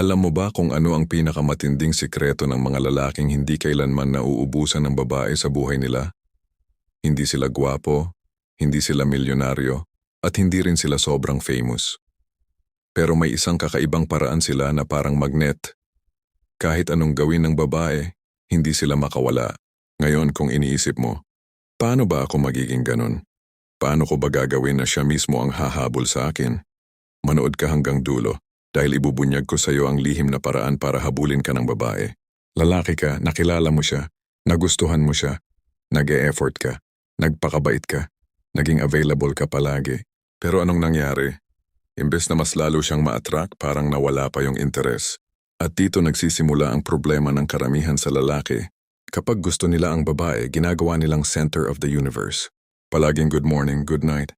Alam mo ba kung ano ang pinakamatinding sikreto ng mga lalaking hindi kailanman nauubusan ng babae sa buhay nila? Hindi sila gwapo, hindi sila milyonaryo, at hindi rin sila sobrang famous. Pero may isang kakaibang paraan sila na parang magnet. Kahit anong gawin ng babae, hindi sila makawala. Ngayon kung iniisip mo, paano ba ako magiging ganun? Paano ko ba gagawin na siya mismo ang hahabol sa akin? Manood ka hanggang dulo dahil ibubunyag ko sa iyo ang lihim na paraan para habulin ka ng babae. Lalaki ka, nakilala mo siya, nagustuhan mo siya, nag-e-effort ka, nagpakabait ka, naging available ka palagi. Pero anong nangyari? Imbes na mas lalo siyang ma-attract, parang nawala pa yung interes. At dito nagsisimula ang problema ng karamihan sa lalaki. Kapag gusto nila ang babae, ginagawa nilang center of the universe. Palaging good morning, good night.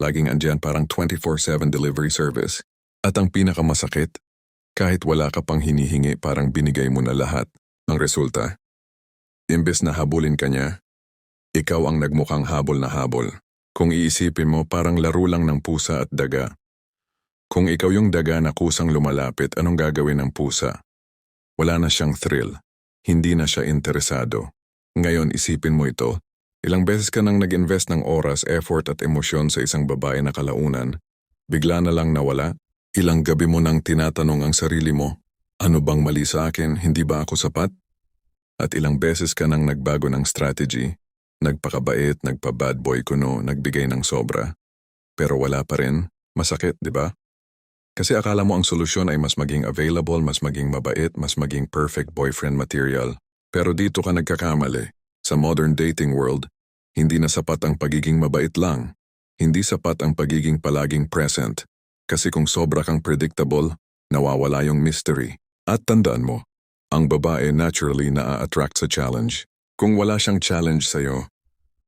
Laging andyan parang 24-7 delivery service. At ang pinakamasakit, kahit wala ka pang hinihingi parang binigay mo na lahat. Ang resulta, imbes na habulin ka niya, ikaw ang nagmukhang habol na habol. Kung iisipin mo parang laro lang ng pusa at daga. Kung ikaw yung daga na kusang lumalapit, anong gagawin ng pusa? Wala na siyang thrill. Hindi na siya interesado. Ngayon isipin mo ito, ilang beses ka nang nag-invest ng oras, effort at emosyon sa isang babae na kalaunan, bigla na lang nawala, ilang gabi mo nang tinatanong ang sarili mo, ano bang mali sa akin, hindi ba ako sapat? At ilang beses ka nang nagbago ng strategy, nagpakabait, nagpa-bad boy kuno, nagbigay ng sobra. Pero wala pa rin, masakit, di ba? Kasi akala mo ang solusyon ay mas maging available, mas maging mabait, mas maging perfect boyfriend material. Pero dito ka nagkakamali. Sa modern dating world, hindi na sapat ang pagiging mabait lang. Hindi sapat ang pagiging palaging present. Kasi kung sobra kang predictable, nawawala yung mystery. At tandaan mo, ang babae naturally na-attract sa challenge. Kung wala siyang challenge sa'yo,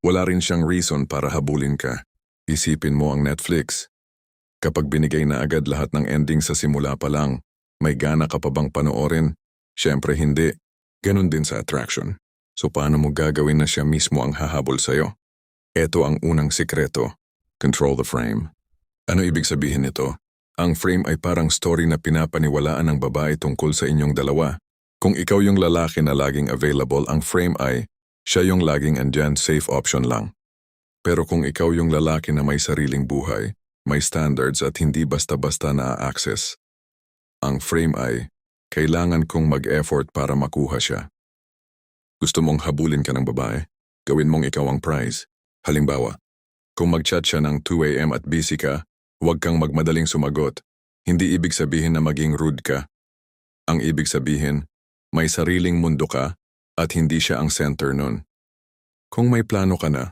wala rin siyang reason para habulin ka. Isipin mo ang Netflix. Kapag binigay na agad lahat ng ending sa simula pa lang, may gana ka pa bang panoorin? Siyempre hindi. Ganon din sa attraction. So paano mo gagawin na siya mismo ang hahabol sa'yo? Ito ang unang sikreto. Control the frame. Ano ibig sabihin nito? Ang frame ay parang story na pinapaniwalaan ng babae tungkol sa inyong dalawa. Kung ikaw yung lalaki na laging available, ang frame ay siya yung laging andyan safe option lang. Pero kung ikaw yung lalaki na may sariling buhay, may standards at hindi basta-basta na-access, ang frame ay kailangan kong mag-effort para makuha siya. Gusto mong habulin ka ng babae? Gawin mong ikaw ang prize. Halimbawa, kung mag-chat siya ng 2 a.m. at busy ka, huwag kang magmadaling sumagot. Hindi ibig sabihin na maging rude ka. Ang ibig sabihin, may sariling mundo ka at hindi siya ang center nun. Kung may plano ka na,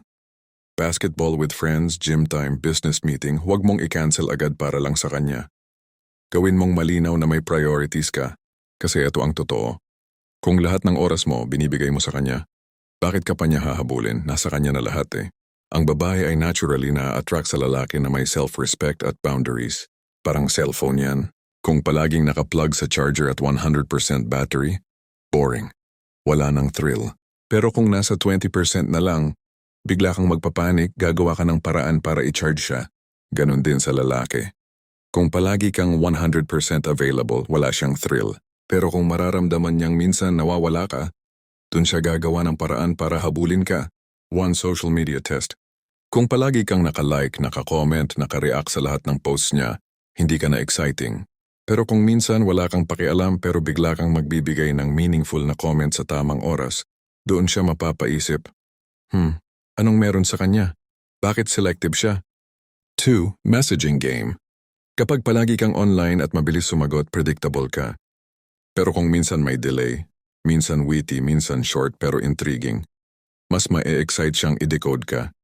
basketball with friends, gym time, business meeting, huwag mong i-cancel agad para lang sa kanya. Gawin mong malinaw na may priorities ka, kasi ito ang totoo. Kung lahat ng oras mo binibigay mo sa kanya, bakit ka pa niya hahabulin? Nasa kanya na lahat eh. Ang babae ay naturally na-attract sa lalaki na may self-respect at boundaries. Parang cellphone yan. Kung palaging nakaplug sa charger at 100% battery, boring. Wala nang thrill. Pero kung nasa 20% na lang, bigla kang magpapanik, gagawa ka ng paraan para i-charge siya. Ganon din sa lalaki. Kung palagi kang 100% available, wala siyang thrill. Pero kung mararamdaman niyang minsan nawawala ka, dun siya gagawa ng paraan para habulin ka. One social media test. Kung palagi kang nakalike, nakakomment, nakareact sa lahat ng posts niya, hindi ka na exciting. Pero kung minsan wala kang pakialam pero bigla kang magbibigay ng meaningful na comment sa tamang oras, doon siya mapapaisip, Hmm, anong meron sa kanya? Bakit selective siya? 2. Messaging game. Kapag palagi kang online at mabilis sumagot, predictable ka. Pero kung minsan may delay, minsan witty, minsan short pero intriguing, mas ma-excite siyang i-decode ka.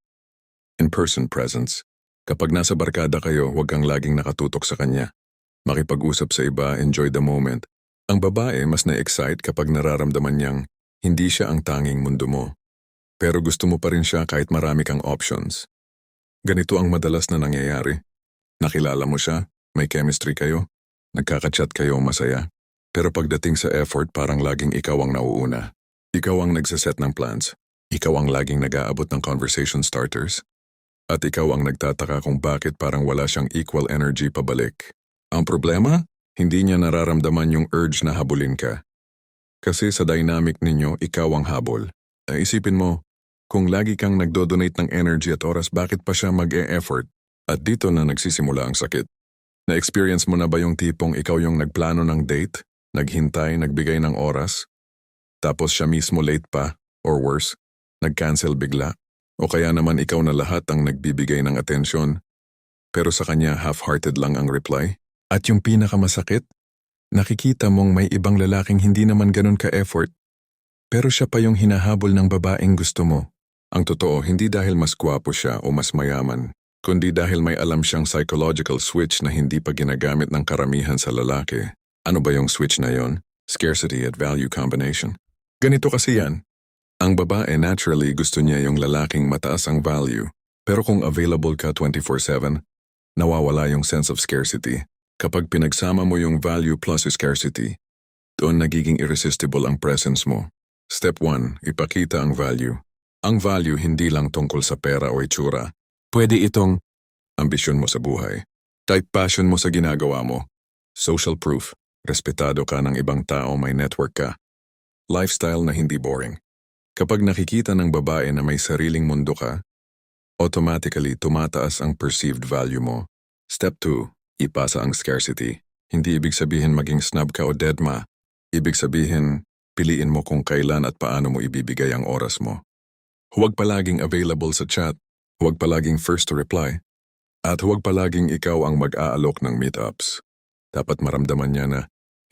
In-person presence. Kapag nasa barkada kayo, huwag kang laging nakatutok sa kanya. Makipag-usap sa iba, enjoy the moment. Ang babae mas na-excite kapag nararamdaman niyang hindi siya ang tanging mundo mo. Pero gusto mo pa rin siya kahit marami kang options. Ganito ang madalas na nangyayari. Nakilala mo siya, may chemistry kayo, nagkakachat kayo masaya. Pero pagdating sa effort parang laging ikaw ang nauuna. Ikaw ang nagsaset ng plans. Ikaw ang laging nag-aabot ng conversation starters. At ikaw ang nagtataka kung bakit parang wala siyang equal energy pabalik. Ang problema? Hindi niya nararamdaman yung urge na habulin ka. Kasi sa dynamic ninyo, ikaw ang habol. Isipin mo, kung lagi kang nagdodonate ng energy at oras, bakit pa siya mag-e-effort? At dito na nagsisimula ang sakit. Na-experience mo na ba yung tipong ikaw yung nagplano ng date, naghintay, nagbigay ng oras, tapos siya mismo late pa, or worse, nag-cancel bigla? O kaya naman ikaw na lahat ang nagbibigay ng atensyon, pero sa kanya half-hearted lang ang reply? At yung pinakamasakit, nakikita mong may ibang lalaking hindi naman ganun ka-effort, pero siya pa yung hinahabol ng babaeng gusto mo. Ang totoo, hindi dahil mas gwapo siya o mas mayaman, kundi dahil may alam siyang psychological switch na hindi pa ginagamit ng karamihan sa lalaki. Ano ba yung switch na yon? Scarcity at value combination. Ganito kasi yan. Ang babae naturally gusto niya yung lalaking mataas ang value, pero kung available ka 24-7, nawawala yung sense of scarcity. Kapag pinagsama mo yung value plus scarcity, doon nagiging irresistible ang presence mo. Step 1, ipakita ang value. Ang value hindi lang tungkol sa pera o itsura. Pwede itong ambisyon mo sa buhay, type passion mo sa ginagawa mo, social proof, respetado ka ng ibang tao may network ka, lifestyle na hindi boring. Kapag nakikita ng babae na may sariling mundo ka, automatically tumataas ang perceived value mo. Step 2, ipasa ang scarcity. Hindi ibig sabihin maging snub ka o deadma. Ibig sabihin, piliin mo kung kailan at paano mo ibibigay ang oras mo. Huwag palaging available sa chat, huwag palaging first to reply, at huwag palaging ikaw ang mag-aalok ng meetups. Dapat maramdaman niya na,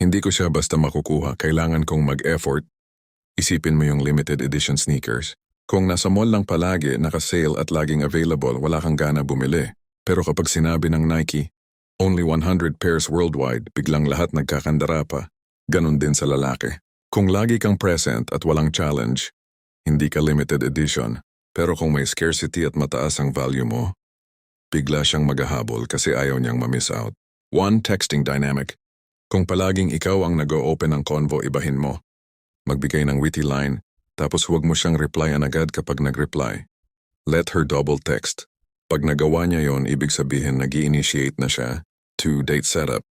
hindi ko siya basta makukuha, kailangan kong mag-effort. Isipin mo yung limited edition sneakers. Kung nasa mall lang palagi, naka-sale at laging available, wala kang gana bumili. Pero kapag sinabi ng Nike, only 100 pairs worldwide, biglang lahat nagkakandara pa. Ganon din sa lalaki. Kung lagi kang present at walang challenge, hindi ka limited edition. Pero kung may scarcity at mataas ang value mo, bigla siyang maghahabol kasi ayaw niyang ma-miss out. One texting dynamic. Kung palaging ikaw ang nag-o-open ng convo, ibahin mo. Magbigay ng witty line, tapos huwag mo siyang replyan agad kapag nag-reply. Let her double text. Pag nagawa niya yon, ibig sabihin nag initiate na siya to date setup.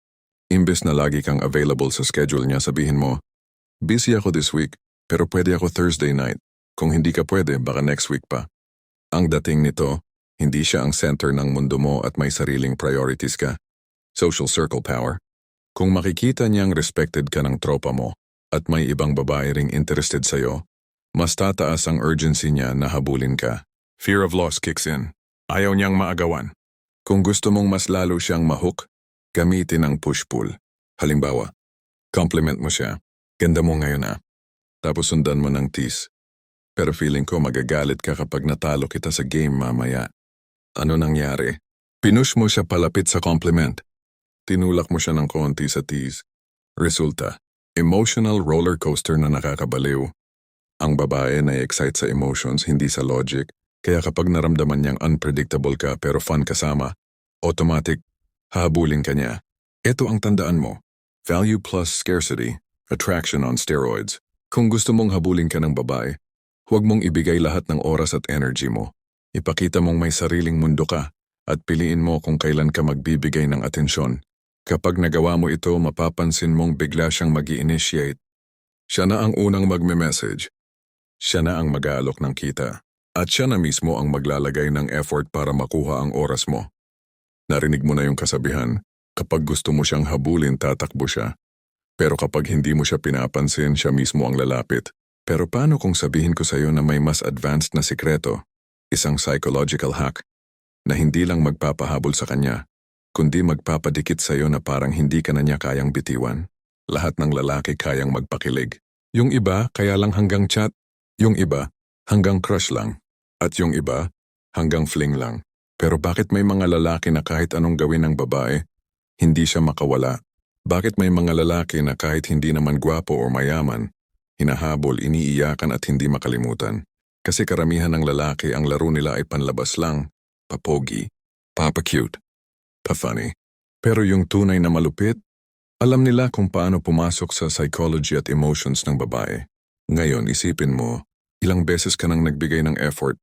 Imbes na lagi kang available sa schedule niya, sabihin mo, Busy ako this week, pero pwede ako Thursday night. Kung hindi ka pwede, baka next week pa. Ang dating nito, hindi siya ang center ng mundo mo at may sariling priorities ka. Social circle power. Kung makikita niyang respected ka ng tropa mo at may ibang babae ring interested sa'yo, mas tataas ang urgency niya na habulin ka. Fear of loss kicks in. Ayaw niyang maagawan. Kung gusto mong mas lalo siyang mahook, gamitin ang push-pull. Halimbawa, compliment mo siya. Ganda mo ngayon ah. Tapos sundan mo ng tease. Pero feeling ko magagalit ka kapag natalo kita sa game mamaya. Ano nangyari? Pinush mo siya palapit sa compliment. Tinulak mo siya ng konti sa tease. Resulta, emotional roller coaster na nakakabaliw. Ang babae na excite sa emotions, hindi sa logic. Kaya kapag naramdaman niyang unpredictable ka pero fun kasama, automatic, habulin ka niya. Ito ang tandaan mo. Value plus scarcity, attraction on steroids. Kung gusto mong habulin ka ng babae, huwag mong ibigay lahat ng oras at energy mo. Ipakita mong may sariling mundo ka at piliin mo kung kailan ka magbibigay ng atensyon. Kapag nagawa mo ito, mapapansin mong bigla siyang mag initiate Siya na ang unang magme-message. Siya na ang mag-aalok ng kita. At siya na mismo ang maglalagay ng effort para makuha ang oras mo. Narinig mo na yung kasabihan, kapag gusto mo siyang habulin, tatakbo siya. Pero kapag hindi mo siya pinapansin, siya mismo ang lalapit. Pero paano kung sabihin ko sa'yo na may mas advanced na sikreto, isang psychological hack, na hindi lang magpapahabol sa kanya, kundi magpapadikit sa'yo na parang hindi ka na niya kayang bitiwan. Lahat ng lalaki kayang magpakilig. Yung iba, kaya lang hanggang chat. Yung iba, hanggang crush lang. At yung iba, hanggang fling lang. Pero bakit may mga lalaki na kahit anong gawin ng babae, hindi siya makawala? Bakit may mga lalaki na kahit hindi naman gwapo o mayaman, hinahabol, iniiyakan at hindi makalimutan? Kasi karamihan ng lalaki ang laro nila ay panlabas lang, papogi, papa-cute, pa-funny. Pero yung tunay na malupit, alam nila kung paano pumasok sa psychology at emotions ng babae. Ngayon, isipin mo, ilang beses ka nang nagbigay ng effort,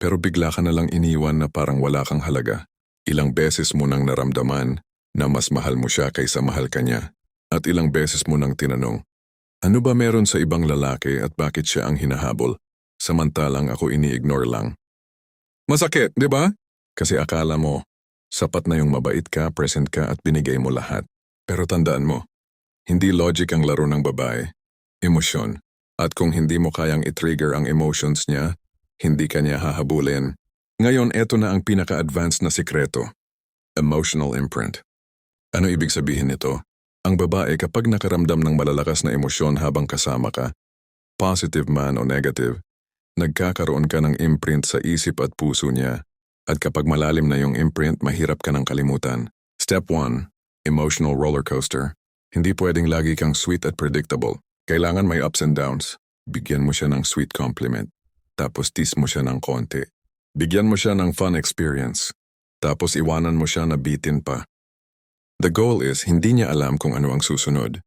pero bigla ka na lang iniwan na parang wala kang halaga. Ilang beses mo nang naramdaman na mas mahal mo siya kaysa mahal ka niya. At ilang beses mo nang tinanong, ano ba meron sa ibang lalaki at bakit siya ang hinahabol? Samantalang ako ini-ignore lang. Masakit, di ba? Kasi akala mo, sapat na yung mabait ka, present ka at binigay mo lahat. Pero tandaan mo, hindi logic ang laro ng babae. Emosyon. At kung hindi mo kayang i-trigger ang emotions niya, hindi ka niya hahabulin. Ngayon, eto na ang pinaka-advanced na sikreto. Emotional imprint. Ano ibig sabihin nito? Ang babae kapag nakaramdam ng malalakas na emosyon habang kasama ka, positive man o negative, nagkakaroon ka ng imprint sa isip at puso niya. At kapag malalim na yung imprint, mahirap ka ng kalimutan. Step 1. Emotional roller coaster. Hindi pwedeng lagi kang sweet at predictable. Kailangan may ups and downs. Bigyan mo siya ng sweet compliment. Tapos tease mo siya ng konti. Bigyan mo siya ng fun experience. Tapos iwanan mo siya na bitin pa. The goal is hindi niya alam kung ano ang susunod.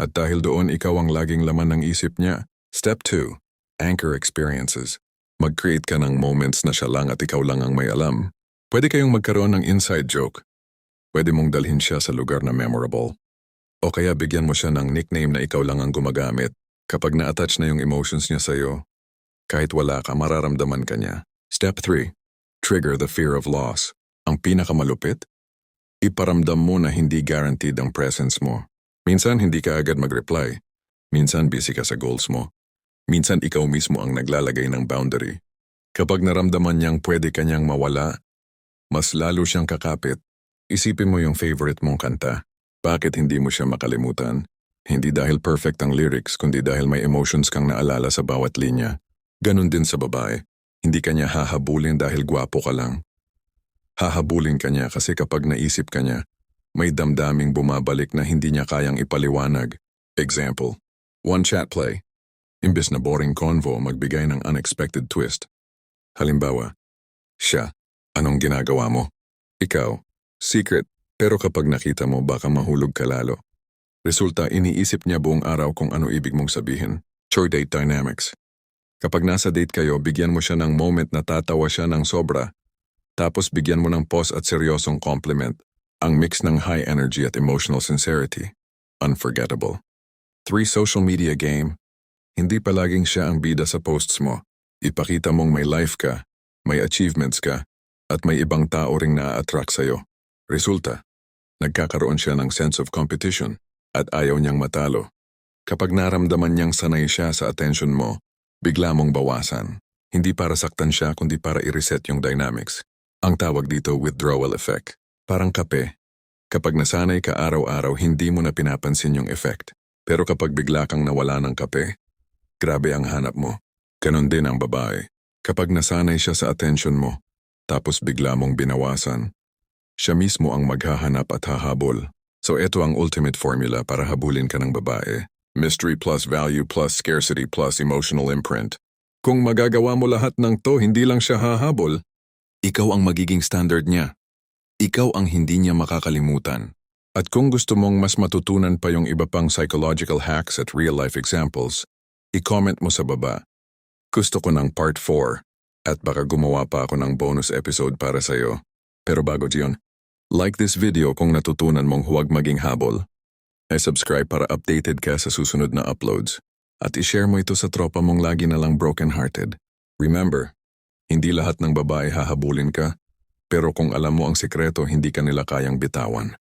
At dahil doon ikaw ang laging laman ng isip niya. Step 2. Anchor experiences. Mag-create ka ng moments na siya lang at ikaw lang ang may alam. Pwede kayong magkaroon ng inside joke. Pwede mong dalhin siya sa lugar na memorable. O kaya bigyan mo siya ng nickname na ikaw lang ang gumagamit. Kapag na-attach na yung emotions niya sa'yo, kahit wala ka, mararamdaman ka niya. Step 3. Trigger the fear of loss. Ang pinakamalupit? Iparamdam mo na hindi guaranteed ang presence mo. Minsan hindi ka agad mag-reply. Minsan busy ka sa goals mo. Minsan ikaw mismo ang naglalagay ng boundary. Kapag naramdaman niyang pwede ka niyang mawala, mas lalo siyang kakapit. Isipin mo yung favorite mong kanta. Bakit hindi mo siya makalimutan? Hindi dahil perfect ang lyrics, kundi dahil may emotions kang naalala sa bawat linya. Ganon din sa babae. Hindi ka niya hahabulin dahil gwapo ka lang. Hahabulin ka niya kasi kapag naisip ka niya, may damdaming bumabalik na hindi niya kayang ipaliwanag. Example, one chat play. Imbes na boring convo, magbigay ng unexpected twist. Halimbawa, siya, anong ginagawa mo? Ikaw, secret, pero kapag nakita mo baka mahulog ka lalo. Resulta, iniisip niya buong araw kung ano ibig mong sabihin. Chore date dynamics. Kapag nasa date kayo, bigyan mo siya ng moment na tatawa siya ng sobra. Tapos bigyan mo ng pause at seryosong compliment. Ang mix ng high energy at emotional sincerity. Unforgettable. 3. Social media game. Hindi palaging siya ang bida sa posts mo. Ipakita mong may life ka, may achievements ka, at may ibang tao ring na-attract sa'yo. Resulta, nagkakaroon siya ng sense of competition at ayaw niyang matalo. Kapag naramdaman niyang sanay siya sa attention mo, bigla mong bawasan. Hindi para saktan siya kundi para i-reset yung dynamics. Ang tawag dito withdrawal effect. Parang kape. Kapag nasanay ka araw-araw, hindi mo na pinapansin yung effect. Pero kapag bigla kang nawala ng kape, grabe ang hanap mo. Ganon din ang babae. Kapag nasanay siya sa attention mo, tapos bigla mong binawasan, siya mismo ang maghahanap at hahabol. So ito ang ultimate formula para habulin ka ng babae. Mystery plus value plus scarcity plus emotional imprint. Kung magagawa mo lahat ng to, hindi lang siya hahabol. Ikaw ang magiging standard niya. Ikaw ang hindi niya makakalimutan. At kung gusto mong mas matutunan pa yung iba pang psychological hacks at real-life examples, i-comment mo sa baba. Gusto ko ng part 4 at baka gumawa pa ako ng bonus episode para sa'yo. Pero bago diyon, like this video kung natutunan mong huwag maging habol. Ay subscribe para updated ka sa susunod na uploads. At i-share mo ito sa tropa mong lagi na lang broken-hearted. Remember, hindi lahat ng babae hahabulin ka, pero kung alam mo ang sikreto, hindi ka nila kayang bitawan.